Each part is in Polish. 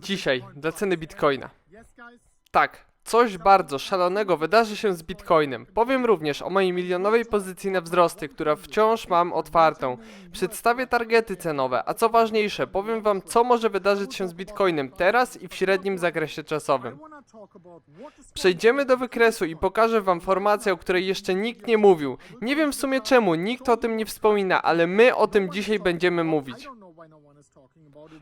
Dzisiaj, dla ceny bitcoina. Tak, coś bardzo szalonego wydarzy się z bitcoinem. Powiem również o mojej milionowej pozycji na wzrosty, która wciąż mam otwartą. Przedstawię targety cenowe, a co ważniejsze, powiem wam co może wydarzyć się z bitcoinem teraz i w średnim zakresie czasowym. Przejdziemy do wykresu i pokażę wam formację, o której jeszcze nikt nie mówił. Nie wiem w sumie czemu, nikt o tym nie wspomina, ale my o tym dzisiaj będziemy mówić.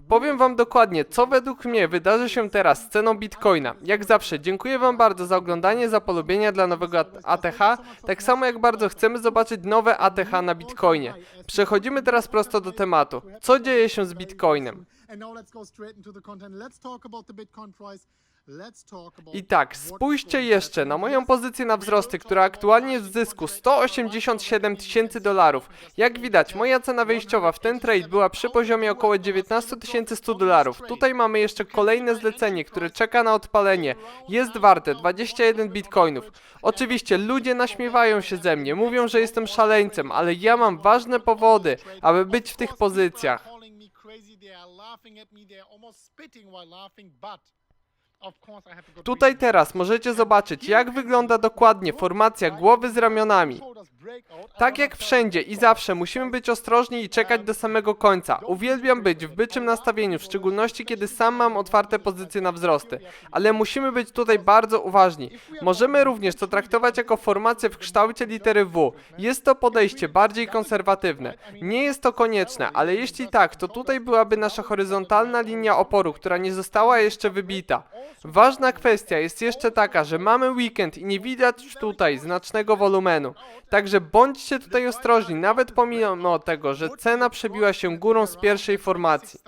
Powiem wam dokładnie, co według mnie wydarzy się teraz z ceną bitcoina. Jak zawsze, dziękuję wam bardzo za oglądanie, za polubienia dla nowego AT- ATH, tak samo jak bardzo chcemy zobaczyć nowe ATH na bitcoinie. Przechodzimy teraz prosto do tematu. Co dzieje się z bitcoinem? I tak, spójrzcie jeszcze na moją pozycję na wzrosty, która aktualnie jest w zysku 187 tysięcy dolarów. Jak widać, moja cena wejściowa w ten trade była przy poziomie około 19 100 dolarów. Tutaj mamy jeszcze kolejne zlecenie, które czeka na odpalenie. Jest warte 21 bitcoinów. Oczywiście ludzie naśmiewają się ze mnie, mówią, że jestem szaleńcem, ale ja mam ważne powody, aby być w tych pozycjach. Tutaj teraz możecie zobaczyć, jak wygląda dokładnie formacja głowy z ramionami. Tak jak wszędzie i zawsze musimy być ostrożni i czekać do samego końca. Uwielbiam być w byczym nastawieniu, w szczególności kiedy sam mam otwarte pozycje na wzrosty. Ale musimy być tutaj bardzo uważni. Możemy również to traktować jako formację w kształcie litery W. Jest to podejście bardziej konserwatywne. Nie jest to konieczne, ale jeśli tak, to tutaj byłaby nasza horyzontalna linia oporu, która nie została jeszcze wybita. Ważna kwestia jest jeszcze taka, że mamy weekend i nie widać tutaj znacznego wolumenu. Także bądźcie tutaj ostrożni, nawet pomimo tego, że cena przebiła się górą z pierwszej formacji.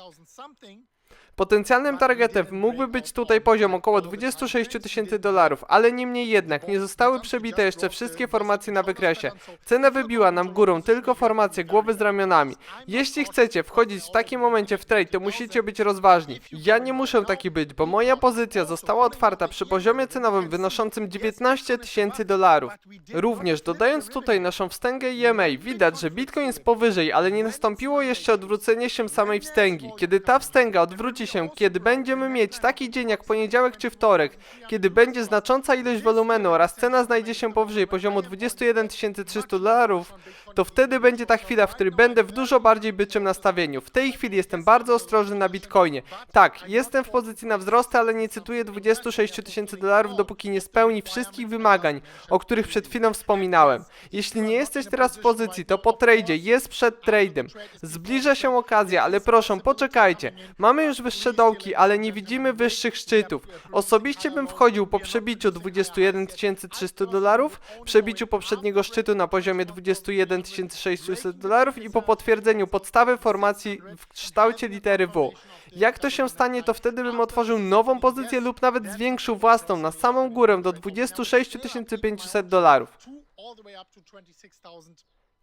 Potencjalnym targetem mógłby być tutaj poziom około 26 tysięcy dolarów, ale niemniej jednak nie zostały przebite jeszcze wszystkie formacje na wykresie. Cena wybiła nam górą tylko formację głowy z ramionami. Jeśli chcecie wchodzić w takim momencie w trade, to musicie być rozważni. Ja nie muszę taki być, bo moja pozycja została otwarta przy poziomie cenowym wynoszącym 19 tysięcy dolarów. Również dodając tutaj naszą wstęgę EMA, widać, że Bitcoin jest powyżej, ale nie nastąpiło jeszcze odwrócenie się samej wstęgi. Kiedy ta wstęga odwróci się, kiedy będziemy mieć taki dzień jak poniedziałek czy wtorek, kiedy będzie znacząca ilość wolumenu oraz cena znajdzie się powyżej poziomu 21 300 dolarów, to wtedy będzie ta chwila, w której będę w dużo bardziej byczym nastawieniu. W tej chwili jestem bardzo ostrożny na Bitcoinie. Tak, jestem w pozycji na wzrost, ale nie cytuję 26 tysięcy dolarów, dopóki nie spełni wszystkich wymagań, o których przed chwilą wspominałem. Jeśli nie jesteś teraz w pozycji, to po tradzie, jest przed tradem. Zbliża się okazja, ale proszę, poczekajcie. Mamy już wyższe dołki, ale nie widzimy wyższych szczytów. Osobiście bym wchodził po przebiciu 21 300 dolarów, przebiciu poprzedniego szczytu na poziomie 21 600 dolarów i po potwierdzeniu podstawy formacji w kształcie litery W. Jak to się stanie, to wtedy bym otworzył nową pozycję lub nawet zwiększył własną na samą górę do 26 500 dolarów.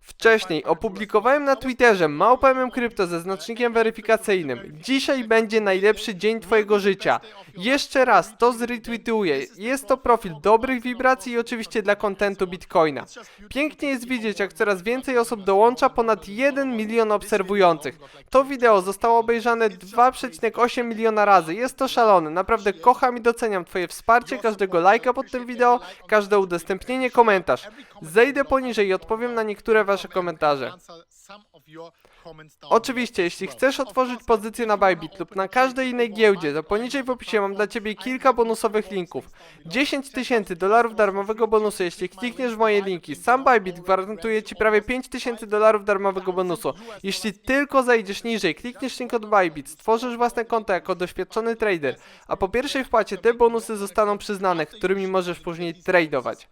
Wcześniej opublikowałem na Twitterze małpem krypto ze znacznikiem weryfikacyjnym. Dzisiaj będzie najlepszy dzień twojego życia. Jeszcze raz to zretweetuję. Jest to profil dobrych wibracji i oczywiście dla kontentu Bitcoina. Pięknie jest widzieć, jak coraz więcej osób dołącza ponad 1 milion obserwujących. To wideo zostało obejrzane 2,8 miliona razy. Jest to szalone. Naprawdę kocham i doceniam twoje wsparcie, każdego lajka pod tym wideo, każde udostępnienie, komentarz. Zejdę poniżej i odpowiem na niektóre wasze komentarze. Oczywiście, jeśli chcesz otworzyć pozycję na Bybit lub na każdej innej giełdzie, to poniżej w opisie mam dla Ciebie kilka bonusowych linków. 10 tysięcy dolarów darmowego bonusu, jeśli klikniesz w moje linki. Sam Bybit gwarantuje Ci prawie 5 tysięcy dolarów darmowego bonusu. Jeśli tylko zejdziesz niżej, klikniesz link od Bybit, stworzysz własne konto jako doświadczony trader, a po pierwszej wpłacie te bonusy zostaną przyznane, którymi możesz później tradować.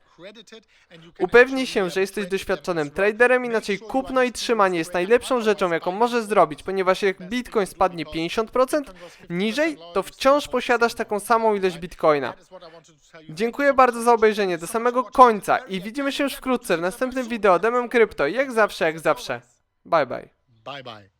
Upewnij się, że jesteś doświadczonym traderem, inaczej kupno i trzymanie jest najlepszą rzeczą, jaką możesz zrobić, ponieważ jak Bitcoin spadnie 50% niżej, to wciąż posiadasz taką samą ilość Bitcoina. Dziękuję bardzo za obejrzenie do samego końca i widzimy się już wkrótce w następnym wideo Demem Krypto, jak zawsze, jak zawsze. Bye bye. Bye bye.